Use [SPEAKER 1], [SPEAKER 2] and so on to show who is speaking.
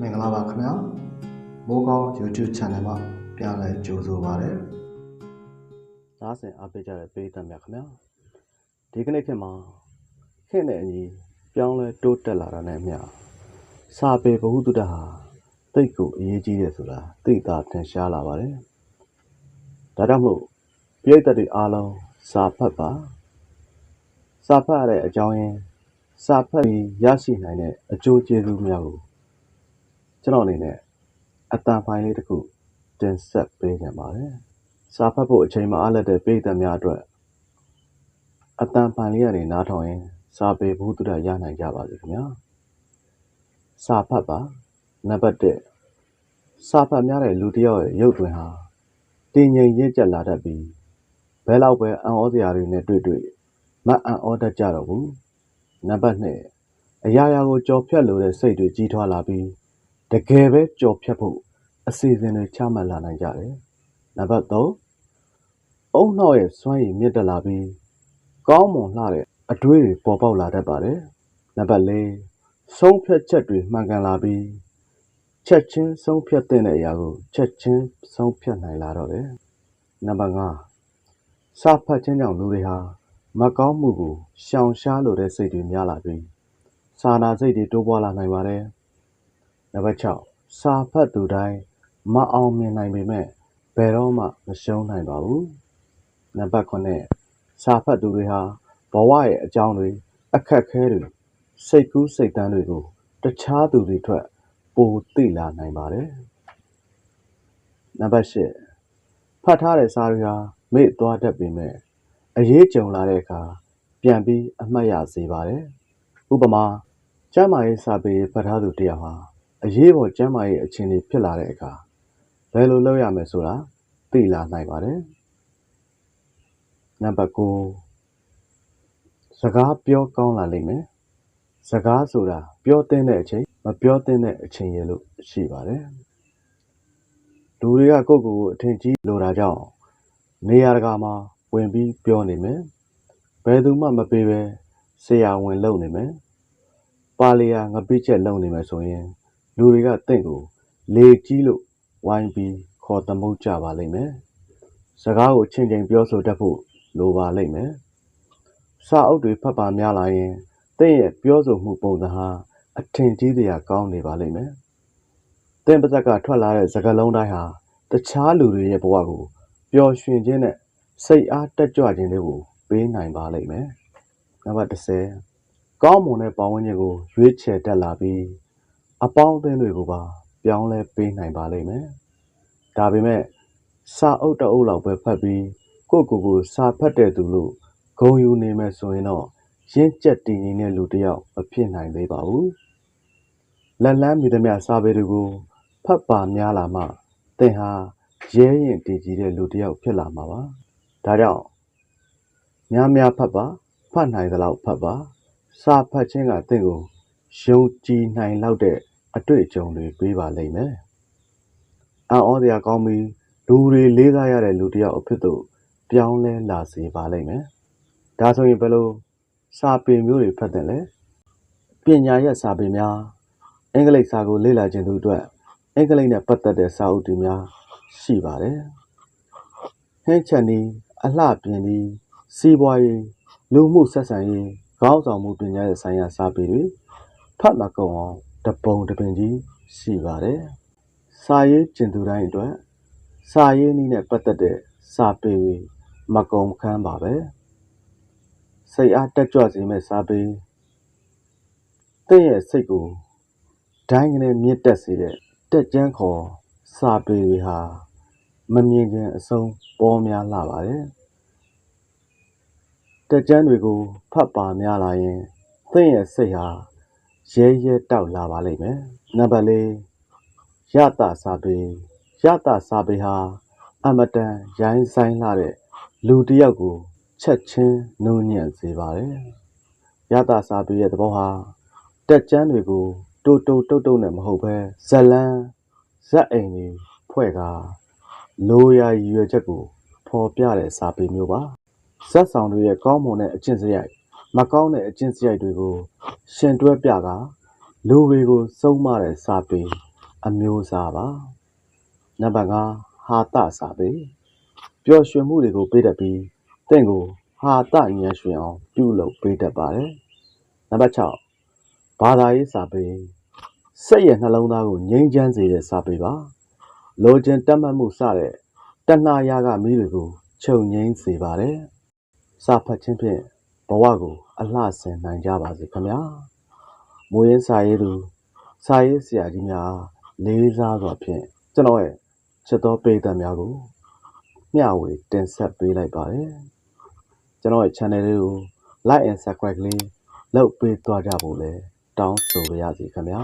[SPEAKER 1] မင်္ဂလာပါခင်ဗျာမိုးကောင်း YouTube Channel မှာပြန်လည်ကြိုဆိုပါရစေ
[SPEAKER 2] သားစင်အားပေးကြတဲ့ပေးသက်များခင်ဗျာဒီကနေ့ခေတ်မှာခေတ်နဲ့အညီပြောင်းလဲတိုးတက်လာတာနဲ့အမျှစာပေဘ ഹു တုတ္တဟာတိတ်ကိုအရေးကြီးတယ်ဆိုတာသိတာထင်ရှားလာပါတယ်ဒါကြောင့်မို့ပြည်သက်တွေအားလုံးစာဖတ်ပါစာဖတ်ရတဲ့အကြောင်းရင်းစာဖတ်ပြီးရရှိနိုင်တဲ့အကျိုးကျေးဇူးများကို ကျွန်တော်အနေနဲ့အတန်ပိုင်းလေးတစ်ခုတင်ဆက်ပေးကြပါတယ်စာဖတ်ဖို့အချိန်မအားလက်တဲ့ပိဋကတ်များအတွက်အတန်ပန်လေးကနေနားထောင်ရင် စာပေဘုဒ္ဓရရနိုင်ကြပါစေခင်ဗျာစာဖတ်ပါနံပါတ်1စာဖတ်များတဲ့လူတစ်ယောက်ရဲ့ရုပ်တွင်ဟာတင်ငြိမ်ရင့်ကျက်လာတတ်ပြီးဘယ်လောက်ပဲအံ့ဩစရာတွေနဲ့တွေ့တွေ့မအံ့ဩတတ်ကြတော့ဘူးနံပါတ်2အရာရာကိုကြော်ဖြတ်လို့တဲ့စိတ်တွေကြီးထွားလာပြီး တကယ်ပဲကြော်ဖြတ်ဖို့အစီအစဉ်တွေချမှတ်လာနိုင်ကြတယ်နံပါတ်3အုံနှောက်ရဲ့စွမ်းရည်မြင့်တက်လာပြီးကောင်းမွန်လှတဲ့အတွေးတွေပေါ်ပေါက်လာတတ်ပါတယ်။နံပါတ်၄ဆုံးဖြတ်ချက်တွေမှန်ကန်လာပြီးချက်ချင်းဆုံးဖြတ်တဲ့အရာကိုချက်ချင်းဆုံးဖြတ်နိုင်လာတော့တယ်။နံပါတ်၅စာဖတ်ခြင်းကြောင့်လူတွေဟာမကောင်းမှုကိုရှောင်ရှားလိုတဲ့စိတ်တွေများလာပြီးစာနာစိတ်တွေတိုးပွားလာနိုင်ပါတယ်။ နံပါတ်၆စာဖတ်သူတိုင်းမအောင်မြင်နိုင်ပေမဲ့ဘယ်တော့မှမရှုံးနိုင်ပါဘူး။နံပါတ်9စာဖတ်သူတွေဟာဘဝရဲ့အကြောင်းတွေအခက်အခဲတွေစိတ်ကူးစိတ်တမ်းတွေကိုတခြားသူတွေထွက်ပိုသိလာနိုင်ပါတယ်။နံပါတ်10ဖတ်ထားတဲ့စာတွေဟာမေ့သွားတတ်ပေမဲ့အရေးကြုံလာတဲ့အခါပြန်ပြီးအမှတ်ရစေပါတယ်။ဥပမာကျမ်းမာရေးစာပေဖတ်ထားသူတစ်ယောက်ဟာ အရေးပေါ် ကျမ်းမာရေး အခြေအနေ ဖြစ်လာတဲ့အခါ ဘယ်လိုလုပ်ရမယ်ဆိုတာ သိလာနိုင်ပါတယ်။နံပါတ်9 စကားပြောကောင်းလာလိမ့်မယ်။စကားဆိုတာ ပြောသင့်တဲ့အချိန် မပြောသင့်တဲ့အချိန်ရလို့ ရှိပါတယ်။လူတွေက ကိုယ့်ကိုယ်ကို အထင်ကြီးလိုတာကြောင့် နေရာတကာမှာ ဝင်ပြီးပြောနေမယ်။ဘယ်သူမှမပေးပဲဆရာဝန်လုပ်နေမယ်။ပါလီယာငပိချက် လုပ်နေမယ်ဆိုရင် လူတွေကတင့်ကို လေကြီးလို့ ဝိုင်းပြီး ခေါ်သမုတ်ကြပါလိမ့်မယ်။စကားကို ချင်းချင်းပြောဆိုတတ်ဖို့ လိုပါလိမ့်မယ်။စာအုပ်တွေ ဖတ်ပါများလာရင်တင့်ရဲ့ ပြောဆိုမှုပုံစံဟာ အထင်ကြီးစရာ ကောင်းနေပါလိမ့်မယ်။တင့်ပါဇက်က ထွက်လာတဲ့ စကားလုံးတိုင်းဟာ တခြားလူတွေရဲ့ဘဝကို ပျော်ရွှင်ခြင်းနဲ့ စိတ်အားတက်ကြွခြင်းတွေကို ပေးနိုင်ပါလိမ့်မယ်။နံပါတ်30ကောင်းမွန်တဲ့ ပတ်ဝန်းကျင်ကို ရွေးချယ်တတ်လာပြီး အပေါင်းအသင်းတွေကိုပါ ပြောင်းလဲပေးနိုင်ပါလိမ့်မယ်။ဒါပေမဲ့စာအုပ်တစ်အုပ်လောက်ပဲဖတ်ပြီးကိုယ့်ကိုယ်ကိုစာဖတ်တဲ့သူလို့ဂုဏ်ယူနေမယ်ဆိုရင်တော့ရင့်ကျက်တည်ငြိမ်တဲ့လူတစ်ယောက်မဖြစ်နိုင်သေးပါဘူး။လက်လန်းမီသမျှစာပေတွေကိုဖတ်ပါများလာမှသင်ဟာရဲရင်တည်ကြည်တဲ့လူတစ်ယောက်ဖြစ်လာမှာပါ။ဒါကြောင့်များများဖတ်ပါဖတ်နိုင်သလောက်ဖတ်ပါစာဖတ်ခြင်းကသင်ကိုယုံကြည်နိုင်လောက်တဲ့ အတွေ့အကြုံတွေ ပေးပါလိမ့်မယ်။အံ့ဩစရာကောင်းပြီး လူတွေလေးစားရတဲ့ လူတစ်ယောက်အဖြစ်သို့ ပြောင်းလဲလာစေပါလိမ့်မယ်။ဒါဆိုရင်ဘယ်လိုစာပေမျိုးတွေဖတ်တယ်လဲ။ပညာရပ်စာပေများအင်္ဂလိပ်စာကိုလေ့လာခြင်းသူအတွက်အင်္ဂလိပ်နဲ့ပတ်သက်တဲ့စာအုပ်တွေများရှိပါတယ်။ဟင်းချက်နီးအလှပြင်နီးစီးပွားရေးလူမှုဆက်ဆံရေးခေါင်းဆောင်မှုပညာရဲ့ဆိုင်ရာစာပေတွေဖတ်မကုန်အောင် တပုံတပင်ကြီးရှိပါတယ်။စာရေးကျင်သူတိုင်းအတွက်စာရေးနည်းနဲ့ပတ်သက်တဲ့စာပေတွေမကုန်ခန်းပါပဲ။စိတ်အားတက်ကြွစေမယ့်စာပေတင့်ရဲ့စိတ်ကိုဒိုင်းကနေမြင့်တက်စေတဲ့တက်ကြမ်းခေါ်စာပေတွေဟာမမြင်ခင်အဆုံးပေါ်များလာပါတယ်။တက်ကြမ်းတွေကိုဖတ်ပါများလာရင်သင်ရဲ့စိတ်ဟာ ရဲရဲတောက်လာပါလိမ့်မယ်။နံပါတ်၄ရတစာပေရတစာပေဟာအမတန်ရိုင်းဆိုင်လာတဲ့လူတစ်ယောက်ကိုချက်ချင်းနှိုးညံ့စေပါတယ်။ရတစာပေရဲ့သဘောဟာတက်ကြမ်းတွေကိုတိုးတိုးတုတ်တုတ်နဲ့မဟုတ်ဘဲဇလန်းဇက်အိမ်တွေဖွဲ့ကာလိုရာရည်ရွယ်ချက်ကိုဖော်ပြတဲ့စာပေမျိုးပါဇက်ဆောင်တွေရဲ့ကောင်းမွန်တဲ့အကျင့်စရိုက် မကောင်းတဲ့အကျင့်စရိုက်တွေကိုရှင်တွဲပြကာ လူတွေကိုစုံမတဲ့စာပေအမျိုးအစားပါနံပါတ်5ဟာတစာပေပျော်ရွှင်မှုတွေကို ပေးတတ်ပြီးတင့်ကို ဟာတဉာဏ်ရွှင်အောင် ပြုလုပ်ပေးတတ်ပါတယ်နံပါတ်6ဘာသာရေးစာပေစိတ်ရဲ့နှလုံးသားကိုငြိမ်းချမ်းစေတဲ့စာပေပါလိုချင်တတ်မှတ်မှုစတဲ့တဏှာရာဂမီးတွေကို ချုပ်ငြိမ်းစေပါတယ်စာဖတ်ခြင်းဖြင့်ဘ ဝကိုအလှဆင်နိုင်ကြပါစေခင်ဗျာမူရင်းစာရေးသူစာရေးဆရာကြီးများလေးစားစွာဖြင့်ကျွန်တော်ရဲ့ချက်တော်ပိသက်များကိုမျှဝေတင်ဆက်ပေးလိုက်ပါတယ်ကျွန်တော်ရဲ့ channel လေးကို like and subscribe လေးလုပ်ပေးသွားကြဖို့လည်းတောင်းဆိုပါရစေခင်ဗျာ